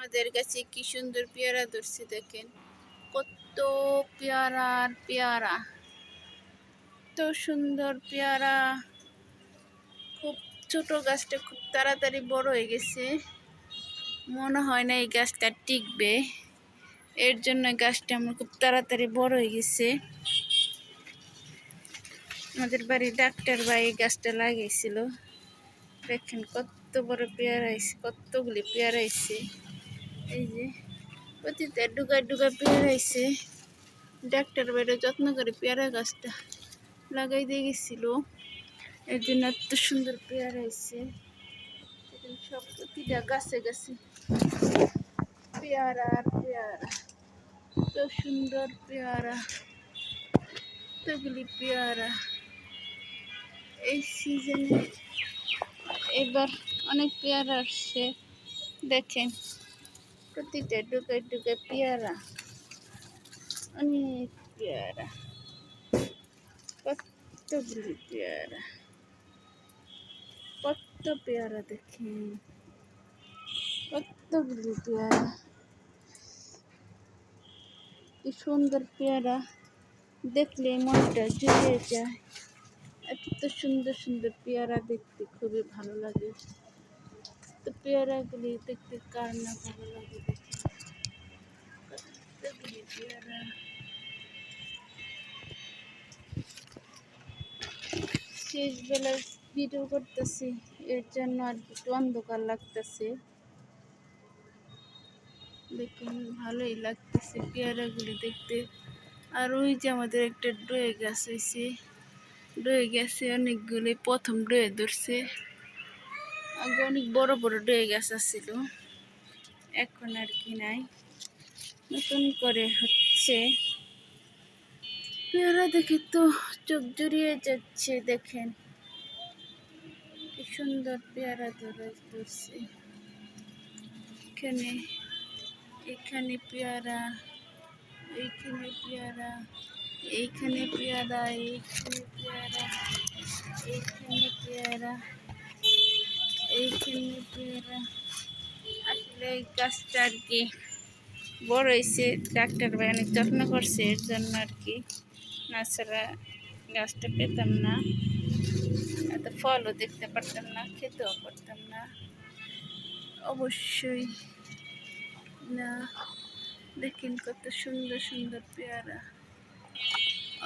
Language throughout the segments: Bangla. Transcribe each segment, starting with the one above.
আমাদের কাছে কি সুন্দর পেয়ারা ধরছে দেখেন। কত পেয়ারা আর পেয়ারা। কত সুন্দর পেয়ারা। খুব ছোট গাছটা খুব তাড়াতাড়ি বড় হয়ে গেছে। মনে হয় না এই গাছটা টিকবে। এর জন্য গাছটা আমার খুব তাড়াতাড়ি বড় হয়ে গেছে। আমাদের বাড়ির ডাক্তার ভাই এই গাছটা লাগিয়েছিল। দেখেন কত বড় পেয়ারা হয়েছে, কতগুলি পেয়ারা হয়েছে। এই যে প্রতিটা ডুগা ডুগা পেয়ারা হয়েছে ডাক্তার বাইরে যত্ন করে পেয়ারা গাছটা লাগাই দিয়ে গেছিল। এর এত সুন্দর পেয়ারা হয়েছে সব প্রতিটা গাছে গাছে পেয়ারা আর পেয়ারা। এত সুন্দর পেয়ারা কতগুলি পেয়ারা। এই সিজনে এবার অনেক পেয়ারা আসছে, দেখেন। প্রতিটা ডুকে ডুকে পেয়ারা অনেক পেয়ারা কতগুলি পেয়ারা কত পেয়ারা দেখেন কতগুলি পেয়ারা কি সুন্দর পেয়ারা দেখলে মনটা জুড়ে যায় এত সুন্দর সুন্দর পেয়ারা দেখতে খুবই ভালো লাগে তো পেয়ারাগুলি দেখতে কার না ভালো লাগে কতগুলি পেয়ারা। ভিডিও করতেছি, এর জন্য আর একটু অন্ধকার লাগতেছে। দেখুন ভালোই লাগতেছে পেয়ারাগুলি দেখতে। আর ওই যে আমাদের একটা ডয়ে গাছ হয়েছে ডয়ে গেছে, অনেকগুলি প্রথম ডয়ে ধরছে। আগে অনেক বড় বড় ডয়ে গাছ আছিল। এখন আর কি নাই। নতুন করে হচ্ছে। পেয়ারা দেখে তো চোখ জুড়িয়ে যাচ্ছে, দেখেন। কি সুন্দর পেয়ারা ধরে ধরছে। এখানে এখানে পেয়ারা, এইখানে পেয়ারা এইখানে পেয়ারা এইখানে পেয়ারা এইখানে পেয়ারা। এইখানে আসলে এই গাছটা আর কি বড় হয়েছে ডাক্তার ভাই অনেক যত্ন করছে, এর জন্য আর কি না ছাড়া গাছটা পেতাম না। এত ফলও দেখতে পারতাম না, খেতেও পারতাম না। অবশ্যই না, দেখেন কত সুন্দর সুন্দর পেয়ারা।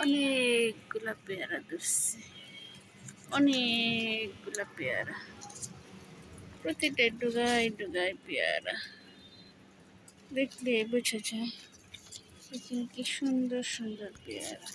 অনেকগুলা পেয়ারা ধরছে, অনেকগুলা পেয়ারা। প্রতিটা ডুগায় ডুগায় পেয়ারা। দেখলে বোঝা যায় কি সুন্দর সুন্দর পেয়ারা।